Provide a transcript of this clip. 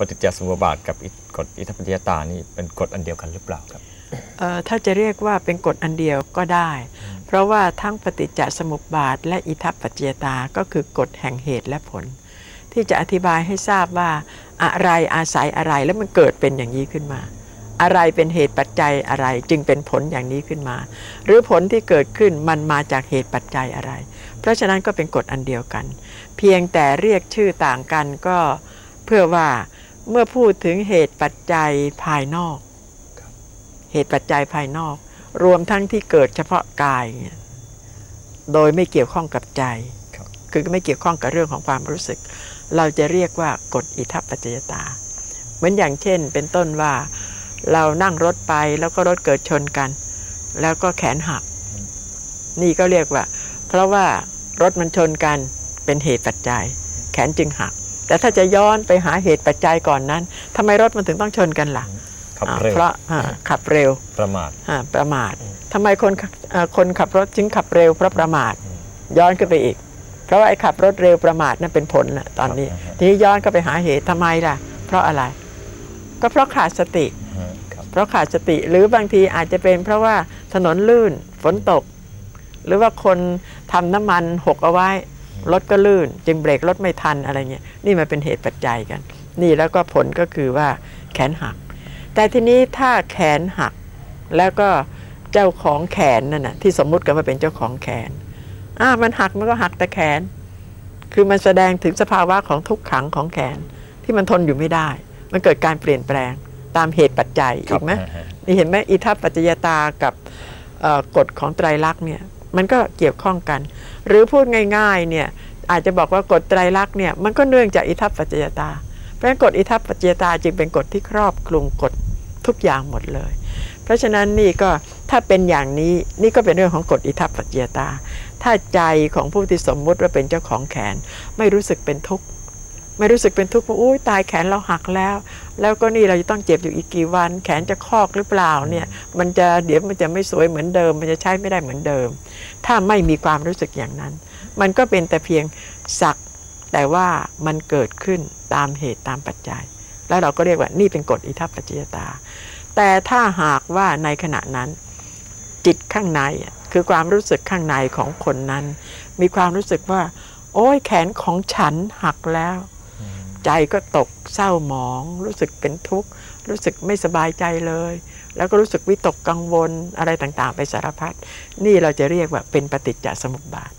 ปฏิจจสมุปบาทกับอิกฎอิทัปปัจจยตานี่เป็นกฎอันเดียวกันหรือเปล่าครับถ้าจะเรียกว่าเป็นกฎอันเดียวก็ได้ เพราะว่าทั้งปฏิจจสมุปบาท และอิทัปปัจจยตา ก็คือกฎแห่งเหตุและผล ที่จะอธิบายให้ทราบว่าอะไรอาศัยอะไรแล้วมันเกิดเป็นอย่างนี้ขึ้นมา อะไรเป็นเหตุปัจจัยอะไรจึงเป็นผลอย่างนี้ขึ้นมา หรือผลที่เกิดขึ้นมันมาจากเหตุปัจจัยอะไร เพราะฉะนั้นก็เป็นกฎอันเดียวกัน เพียงแต่เรียกชื่อต่างกันก็เพื่อว่า เมื่อพูดถึงเหตุปัจจัยภายนอก เหตุปัจจัยภายนอก รวมทั้งที่เกิดเฉพาะกายเนี่ยโดยไม่เกี่ยวข้องกับใจครับคือไม่เกี่ยวข้องกับเรื่องของความรู้สึก เราจะเรียกว่ากฎอิทัปปัจจยตา เหมือนอย่างเช่น เป็นต้นว่าเรานั่งรถไปแล้วก็รถเกิดชนกัน แล้วก็แขนหัก นี่ก็เรียกว่า เพราะว่ารถมันชนกันเป็นเหตุปัจจัย แขนจึงหัก แต่ถ้าจะย้อนไปหาเหตุปัจจัยก่อนนั้นทำไมรถมันถึงต้องชนกันล่ะขับอ่าเร็วเพราะอ่าขับเร็วประมาทอ่าประมาททำไมคนขับเอ่อคนขับรถจึงขับเร็วเพราะประมาท ย้อนขึ้นไปอีก เพราะว่าไอ้ขับรถเร็วประมาทนั่นเป็นผลนะตอนนี้ครับทีนี้ย้อนก็ไปหาเหตุทำไมล่ะ เพราะอะไร ก็เพราะขาดสติครับเพราะขาดสติหรือบางทีอาจจะเป็นเพราะว่าถนนลื่นฝนตก หรือว่าคนทำน้ำมันหกเอาไว้ รถก็ลื่น จึงเบรกรถไม่ทันอะไรเงี้ยนี่มันเป็นเหตุปัจจัยกัน นี่แล้วก็ผลก็คือว่าแขนหัก แต่ทีนี้ถ้าแขนหักแล้วก็เจ้าของแขนนั่นน่ะที่สมมุติกันว่าเป็นเจ้าของแขนอ่ามันหักมันก็หักแต่แขน คือมันแสดงถึงสภาวะของทุกขังของแขนที่มันทนอยู่ไม่ได้ มันเกิดการเปลี่ยนแปลงตามเหตุปัจจัยครัอีบกไหมฮะฮะนี่เห็นไหมอิทัปปัจจยตากับเอ่อกฎของไตรลักษณ์เนี่ย มันก็เกี่ยวข้องกัน หรือพูดง่ายๆเนี่ยอาจจะบอกว่ากฎไตรลักษณ์เนี่ยมันก็เนื่องจากอิทัปปัจจยตา เพราะฉะนั้นกฎอิทัปปัจจยตาจึงเป็นกฎที่ครอบคลุมกฎทุกอย่างหมดเลย เพราะฉะนั้นนี่ก็ถ้าเป็นอย่างนี้นี่ก็เป็นเรื่องของกฎอิทัปปัจจยตา ถ้าใจของผู้ที่สมมุติว่าเป็นเจ้าของแขน ไม่รู้สึกเป็นทุกข์ ไม่รู้สึกเป็นทุกข์ว่าอุ้ยตายแขนเราหักแล้ว แล้วก็นี่เราจะต้องเจ็บอยู่อีกกี่วัน แขนจะคอกหรือเปล่าเนี่ย มันจะเดี๋ยวมันจะไม่สวยเหมือนเดิม มันจะใช้ไม่ได้เหมือนเดิม ถ้าไม่มีความรู้สึกอย่างนั้น มันก็เป็นแต่เพียงสักแต่ว่ามันเกิดขึ้นตามเหตุตามปัจจัย แล้วเราก็เรียกว่านี่เป็นกฎอิทัปปัจจยตา แต่ถ้าหากว่าในขณะนั้นจิตข้างในคือความรู้สึกข้างในของคนนั้น มีความรู้สึกว่า โอ้ยแขนของฉันหักแล้ว ใจก็ตกเศร้าหมอง รู้สึกเป็นทุกข์ รู้สึกไม่สบายใจเลย แล้วก็รู้สึกวิตกกังวลอะไรต่างๆ ไปสารพัดนี่เราจะเรียกว่าเป็นปฏิจจสมุปบาท